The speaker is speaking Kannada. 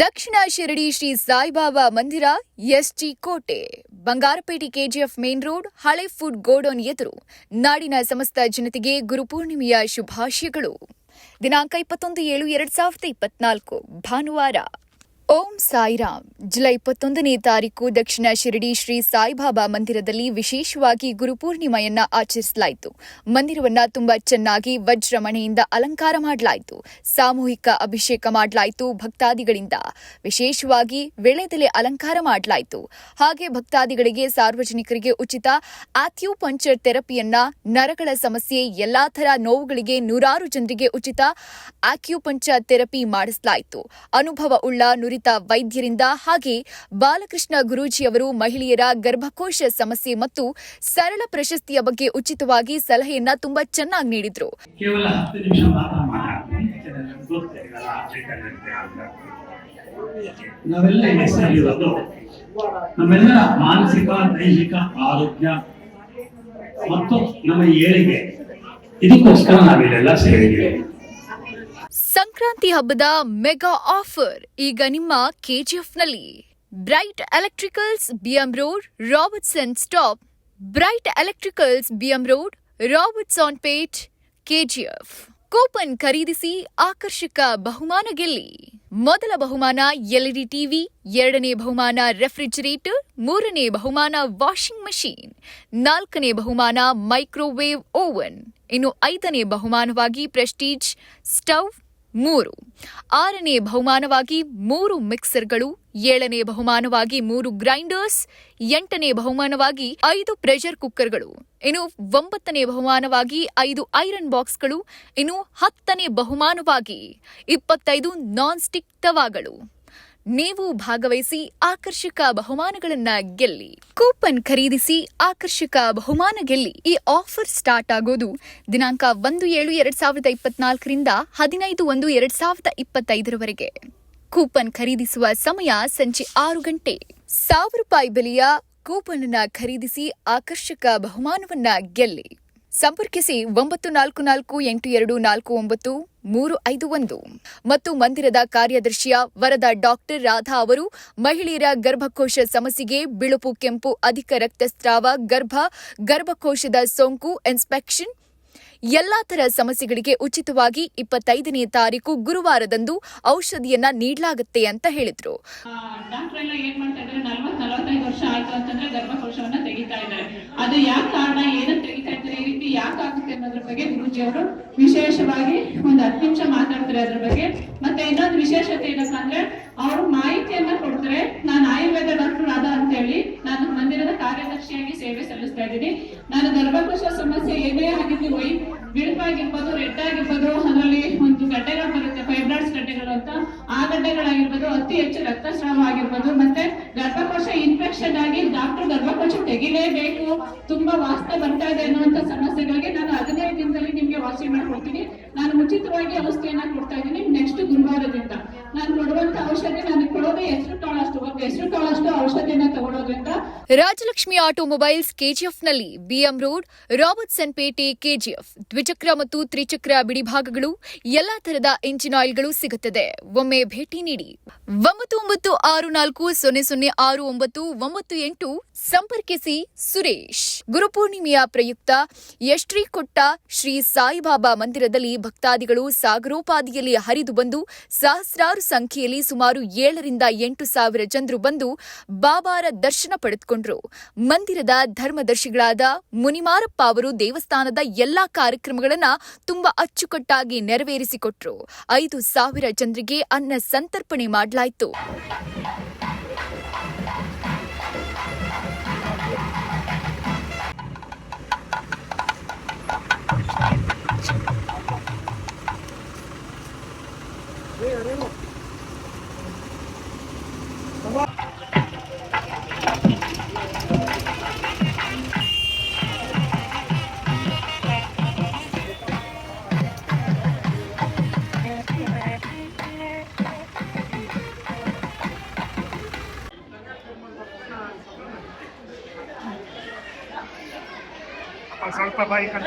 ದಕ್ಷಿಣ ಶಿರಡಿ ಶ್ರೀ ಸಾಯಿಬಾಬಾ ಮಂದಿರ ಎಸ್ಟಿ ಕೋಟೆ. ಬಂಗಾರಪೇಟೆ ಕೆಜಿಎಫ್ ಮೇನ್ ರೋಡ್, ಹಳೆ ಫುಡ್ ಗೋಡೌನ್ ಎದುರು ನಾಡಿನ ಸಮಸ್ತ ಜನತೆಗೆ ಗುರುಪೂರ್ಣಿಮೆಯ ಶುಭಾಶಯಗಳು. ದಿನಾಂಕ ಇಪ್ಪತ್ತೊಂದು ಏಳು ಎರಡ್ ಸಾವಿರದ ಇಪ್ಪತ್ನಾಲ್ಕು, ಭಾನುವಾರ. ಓಂ ಸಾಯಿರಾಮ್. ಜುಲೈ ಇಪ್ಪತ್ತೊಂದನೇ ತಾರೀಕು ದಕ್ಷಿಣ ಶಿರಡಿ ಶ್ರೀ ಸಾಯಿಬಾಬಾ ಮಂದಿರದಲ್ಲಿ ವಿಶೇಷವಾಗಿ ಗುರುಪೂರ್ಣಿಮೆಯನ್ನ ಆಚರಿಸಲಾಯಿತು. ಮಂದಿರವನ್ನ ತುಂಬಾ ಚೆನ್ನಾಗಿ ವಜ್ರಮಣೆಯಿಂದ ಅಲಂಕಾರ ಮಾಡಲಾಯಿತು. ಸಾಮೂಹಿಕ ಅಭಿಷೇಕ ಮಾಡಲಾಯಿತು ಭಕ್ತಾದಿಗಳಿಂದ. ವಿಶೇಷವಾಗಿ ವೇಳೆದೆಲೆ ಅಲಂಕಾರ ಮಾಡಲಾಯಿತು. ಹಾಗೆ ಭಕ್ತಾದಿಗಳಿಗೆ ಸಾರ್ವಜನಿಕರಿಗೆ ಉಚಿತ ಆಥ್ಯೂಪಂಚರ್ ಥೆರಪಿಯನ್ನ, ನರಗಳ ಸಮಸ್ಯೆ, ಎಲ್ಲಾ ಥರ ನೋವುಗಳಿಗೆ ನೂರಾರು ಜನರಿಗೆ ಉಚಿತ ಆಕ್ಯುಪಂಚರ್ ಥೆರಪಿ ಮಾಡಿಸಲಾಯಿತು. ಅನುಭವ ಉಳ್ಳ ನುರಿತ ವೈದ್ಯರಿಂದ ಹಾಗೆ ಬಾಲಕೃಷ್ಣ ಗುರೂಜಿಯವರು ಮಹಿಳೆಯರ ಗರ್ಭಕೋಶ ಸಮಸ್ಯೆ ಮತ್ತು ಸರಳ ಪ್ರಶಸ್ತಿಯ ಬಗ್ಗೆ ಉಚಿತವಾಗಿ ಸಲಹೆಯನ್ನ ತುಂಬಾ ಚೆನ್ನಾಗಿ ನೀಡಿದ್ರು. ನಾವೆಲ್ಲ ಹೆಸರಿರೋದು ಸೇರಿರೋದು ನಮ್ಮೆಲ್ಲರ ಮಾನಸಿಕ, ದೈಹಿಕ, ಆರೋಗ್ಯ ಮತ್ತು ನಮ್ಮ ಏಳಿಗೆ. ಇದಕ್ಕೋಸ್ಕರ ನಾವಿಲ್ಲೆಲ್ಲ ಸೇರಿದ್ದೀವಿ. ಸಂಕ್ರಾಂತಿ ಹಬ್ಬದ ಮೆಗಾ ಆಫರ್, ಈಗ ನಿಮ್ಮ ಕೆಜಿಎಫ್ನಲ್ಲಿ. Bright Electricals, BM Road Robertson stop. Bright Electricals, BM Road Robertsonpet, KGF. Coupon ಖರೀದಿಸಿ ಆಕರ್ಷಕ ಬಹುಮಾನ ಗೆಲ್ಲಿ. ಮೊದಲ ಬಹುಮಾನ ಎಲ್ಇಡಿ ಟಿವಿ, ಎರಡನೇ ಬಹುಮಾನ ರೆಫ್ರಿಜರೇಟರ್, ಮೂರನೇ ಬಹುಮಾನ ವಾಷಿಂಗ್ ಮಷೀನ್, ನಾಲ್ಕನೇ ಬಹುಮಾನ ಮೈಕ್ರೋವೇವ್ ಓವನ್, ಇನ್ನು ಐದನೇ ಬಹುಮಾನವಾಗಿ ಪ್ರೆಸ್ಟೀಜ್, ಸ್ಟವ್ ಮೂರು. ಆರನೇ ಬಹುಮಾನವಾಗಿ ಮೂರು ಮಿಕ್ಸರ್ಗಳು, ಏಳನೇ ಬಹುಮಾನವಾಗಿ ಮೂರು ಗ್ರೈಂಡರ್ಸ್, ಎಂಟನೇ ಬಹುಮಾನವಾಗಿ ಐದು ಪ್ರೆಷರ್ ಕುಕ್ಕರ್ಗಳು, ಇನ್ನು ಒಂಬತ್ತನೇ ಬಹುಮಾನವಾಗಿ ಐದು ಐರನ್ ಬಾಕ್ಸ್ಗಳು, ಇನ್ನು ಹತ್ತನೇ ಬಹುಮಾನವಾಗಿ ಇಪ್ಪತ್ತೈದು ನಾನ್ ಸ್ಟಿಕ್ ತವಾಗಳು. ನೀವು ಭಾಗವಹಿಸಿ ಆಕರ್ಷಕ ಬಹುಮಾನಗಳನ್ನ ಗೆಲ್ಲಿ, ಕೂಪನ್ ಖರೀದಿಸಿ ಆಕರ್ಷಕ ಬಹುಮಾನ ಗೆಲ್ಲಿ ಈ ಆಫರ್ ಸ್ಟಾರ್ಟ್ ಆಗೋದು ದಿನಾಂಕ ಒಂದು ಏಳು ಎರಡ್ ಸಾವಿರದ ಇಪ್ಪತ್ನಾಲ್ಕರಿಂದ ಹದಿನೈದು ಒಂದು ಎರಡ್ ಸಾವಿರದ ಇಪ್ಪತ್ತೈದರವರೆಗೆ. ಕೂಪನ್ ಖರೀದಿಸುವ ಸಮಯ ಸಂಜೆ ಆರು ಗಂಟೆ. ಸಾವಿರ ರೂಪಾಯಿ ಬೆಲೆಯ ಕೂಪನ್ ಖರೀದಿಸಿ ಆಕರ್ಷಕ ಬಹುಮಾನವನ್ನ ಗೆಲ್ಲಿ ಸಂಪರ್ಕಿಸಿ ಒಂಬತ್ತು ನಾಲ್ಕು ನಾಲ್ಕು ಎಂಟು ಎರಡು ನಾಲ್ಕು ಒಂಬತ್ತು ಮೂರು ಐದು ಒಂದು. ಮತ್ತು ಮಂದಿರದ ಕಾರ್ಯದರ್ಶಿಯ ವರದ ಡಾಕ್ಟರ್ ರಾಧಾ ಅವರು ಮಹಿಳೆಯರ ಗರ್ಭಕೋಶ ಸಮಸ್ಯೆಗೆ ಬಿಳುಪು, ಕೆಂಪು, ಅಧಿಕ ರಕ್ತಸ್ರಾವ, ಗರ್ಭ, ಗರ್ಭಕೋಶದ ಸೋಂಕು, ಇನ್ಸ್ಪೆಕ್ಷನ್ ಎಲ್ಲಾ ತರ ಸಮಸ್ಯೆಗಳಿಗೆ ಉಚಿತವಾಗಿ ಇಪ್ಪತ್ತೈದನೇ ತಾರೀಕು ಗುರುವಾರದಂದು ಔಷಧಿಯನ್ನ ನೀಡಲಾಗುತ್ತೆ ಅಂತ ಹೇಳಿದ್ರು. ಡಾಕ್ಟರ್ ಎಲ್ಲ ಏನ್ ಮಾಡ್ತಾ ಇದ್ದಾರೆ? ನಲ್ವತ್ ನಲವತ್ತೈದು ವರ್ಷ ಆಯ್ತು ಅಂತಂದ್ರೆ ಗರ್ಭಕೋಶವನ್ನ ತೆಗಿತಾ ಇದ್ದಾರೆ. ಅದು ಯಾಕೆ ಅನ್ನೋದ್ರ ಬಗ್ಗೆ ಗುರುಜಿ ಅವರು ವಿಶೇಷವಾಗಿ ಒಂದು ಹತ್ತು ನಿಮಿಷ ಮಾತಾಡ್ತಾರೆ ಅದ್ರ ಬಗ್ಗೆ. ಮತ್ತೆ ಇನ್ನೊಂದು ವಿಶೇಷತೆ ಏನಪ್ಪ ಅಂದ್ರೆ ಅವರು ಮಾಹಿತಿಯನ್ನ ಕೊಡ್ತಾರೆ. ನಾನು ಆಯುರ್ವೇದ ಡಾಕ್ಟರ್ ರಾಧಾ ಅಂತ ಹೇಳಿ ನಾನು ಮಂದಿರದ ಕಾರ್ಯದರ್ಶಿಯಾಗಿ ಸೇವೆ ಸಲ್ಲಿಸ್ತಾ ಇದ್ದೀನಿ. ನಾನು ಗರ್ಭಕೋಶ ಸಮಸ್ಯೆ ಏನೇ ಆಗಿರ್ಲಿ ವೈ ಬಿಳುಪಾಗಿರ್ಬೋದು ರೆಡ್ ಆಗಿರ್ಬೋದು ಅದರಲ್ಲಿ ಒಂದು ಗಡ್ಡೆಗಳು ಬರುತ್ತೆ ಫೈಬ್ರಾಯ್ಡ್ಸ್ ಗಡ್ಡೆಗಳು ಅಂತ ಆ ಗಡ್ಡೆಗಳಾಗಿರ್ಬೋದು ಅತಿ ಹೆಚ್ಚು ರಕ್ತಸ್ರಾವ ಆಗಿರ್ಬೋದು, ಮತ್ತೆ ಗರ್ಭಕೋಶ ಇನ್ಫೆಕ್ಷನ್ ಆಗಿ ಡಾಕ್ಟರ್ ಗರ್ಭಕೋಶ ತೆಗಿಲೇಬೇಕು. ತುಂಬಾ ವಾಸನೆ ಬರ್ತಾ ಇದೆ ಅನ್ನುವಂತ ಸಮಸ್ಯೆಗಳಿಗೆ ನಾನು ಹದಿನೈದು ದಿನದಲ್ಲಿ ನಿಮ್ಗೆ ವಾಸಿ ಮಾಡ್ಕೊಡ್ತೀನಿ. ನಾನು ಉಚಿತವಾಗಿ ಔಷಧಿಯನ್ನ ಕೊಡ್ತಾ ಇದ್ದೀನಿ. ನೆಕ್ಸ್ಟ್ ಗುರುವಾರದಿಂದ. ನಾನು ಕೊಡುವಂತ ಔಷಧಿ, ನಾನು ಕೊಡೋದೇ ಹೆಸರು ರಾಜಲಕ್ಷ್ಮಿ ಆಟೋಮೊಬೈಲ್ಸ್ ಕೆಜಿಎಫ್ನಲ್ಲಿ BM road Robertsonpet KGF, ದ್ವಿಚಕ್ರ ಮತ್ತು ತ್ರಿಚಕ್ರ ಬಿಡಿಭಾಗಗಳು, ಎಲ್ಲಾ ತರದ ಇಂಜಿನ್ ಆಯಿಲ್ಗಳು ಸಿಗುತ್ತದೆ. ಒಮ್ಮೆ ಭೇಟಿ ನೀಡಿ. ಒಂಬತ್ತು ಒಂಬತ್ತು ಆರು ನಾಲ್ಕು ಸೊನ್ನೆ ಸೊನ್ನೆ ಆರು ಒಂಬತ್ತು ಒಂಬತ್ತು ಎಂಟು ಸಂಪರ್ಕಿಸಿ ಸುರೇಶ್. ಗುರುಪೂರ್ಣಿಮೆಯ ಪ್ರಯುಕ್ತ ಯಶ್ರೀಕೊಟ್ಟ ಶ್ರೀ ಸಾಯಿಬಾಬಾ ಮಂದಿರದಲ್ಲಿ ಭಕ್ತಾದಿಗಳು ಸಾಗರೋಪಾದಿಯಲ್ಲಿ ಹರಿದು ಬಂದು ಸಹಸ್ರಾರು ಸಂಖ್ಯೆಯಲ್ಲಿ ಸುಮಾರು ಏಳರಿಂದ ಎಂಟು ಸಾವಿರ ಜನರು ಬಂದು ಬಾಬಾರ ದರ್ಶನ ಪಡೆದುಕೊಂಡ್ರು. ಮಂದಿರದ ಧರ್ಮದರ್ಶಿಗಳಾದ ಮುನಿಮಾರಪ್ಪ ಅವರು ದೇವಸ್ಥಾನದ ಎಲ್ಲಾ ಕಾರ್ಯಕ್ರಮಗಳನ್ನ ತುಂಬಾ ಅಚ್ಚುಕಟ್ಟಾಗಿ ನೆರವೇರಿಸಿಕೊಟ್ರು. ಐದು ಸಾವಿರ ಜನರಿಗೆ ಅನ್ನ ಸಂತರ್ಪಣೆ ಮಾಡಲಾಯಿತು. pagbabaikan.